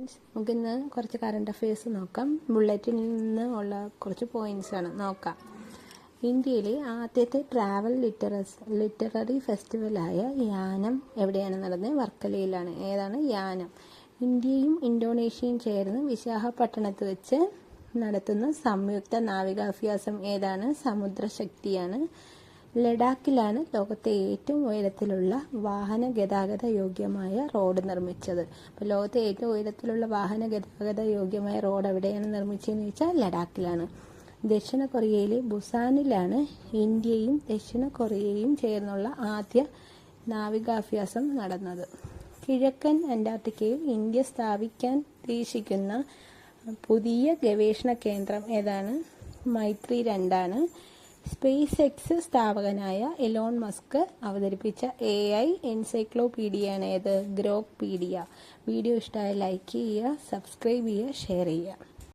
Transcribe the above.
Friends നമുക്കിന്ന് കുറച്ച് current affairs നോക്കാം. ബുള്ളറ്റിൽ നിന്ന് ഉള്ള കുറച്ച് പോയിന്റ്സ് ആണ്. നോക്കാം. ഇന്ത്യയിലെ ആദ്യത്തെ ട്രാവൽ ലിറ്ററസ് ലിറ്റററി ഫെസ്റ്റിവലായ യാനം എവിടെയാണ് നടന്നത്? വർക്കലയിലാണ്. ഏതാണ്? യാനം. ഇന്ത്യയും ഇന്തോനേഷ്യയും ചേർന്ന് വിശാഖപട്ടണത്ത് വെച്ച് നടത്തുന്ന സംയുക്ത നാവികാഭ്യാസം ഏതാണ്? സമുദ്രശക്തിയാണ്. ലഡാക്കിലാണ് ലോകത്തെ ഏറ്റവും ഉയരത്തിലുള്ള വാഹന ഗതാഗത യോഗ്യമായ റോഡ് നിർമ്മിച്ചത്. അപ്പോൾ ലോകത്തെ ഏറ്റവും ഉയരത്തിലുള്ള വാഹന ഗതാഗത യോഗ്യമായ റോഡ് എവിടെയാണ് നിർമ്മിച്ചതെന്ന് ചോദിച്ചാൽ ലഡാക്കിലാണ്. ദക്ഷിണ കൊറിയയിലെ ബുസാനിലാണ് ഇന്ത്യയും ദക്ഷിണ കൊറിയയും ചേർന്നുള്ള ആദ്യ നാവികാഭ്യാസം നടന്നത്. കിഴക്കൻ അന്റാർട്ടിക്കയിൽ ഇന്ത്യ സ്ഥാപിക്കാൻ ഉദ്ദേശിക്കുന്ന പുതിയ ഗവേഷണ കേന്ദ്രം ഏതാണ്? മൈത്രി രണ്ടാണ്. സ്പേസ് എക്സ് സ്ഥാപകനായ എലോൺ മസ്ക് അവതരിപ്പിച്ച എ ഐ എൻസൈക്ലോപീഡിയയാണ് ഏത് ഗ്രോക്ക് പീഡിയ വീഡിയോ ഇഷ്ടമായ ലൈക്ക് ചെയ്യുക സബ്സ്ക്രൈബ് ചെയ്യുക ഷെയർ ചെയ്യുക.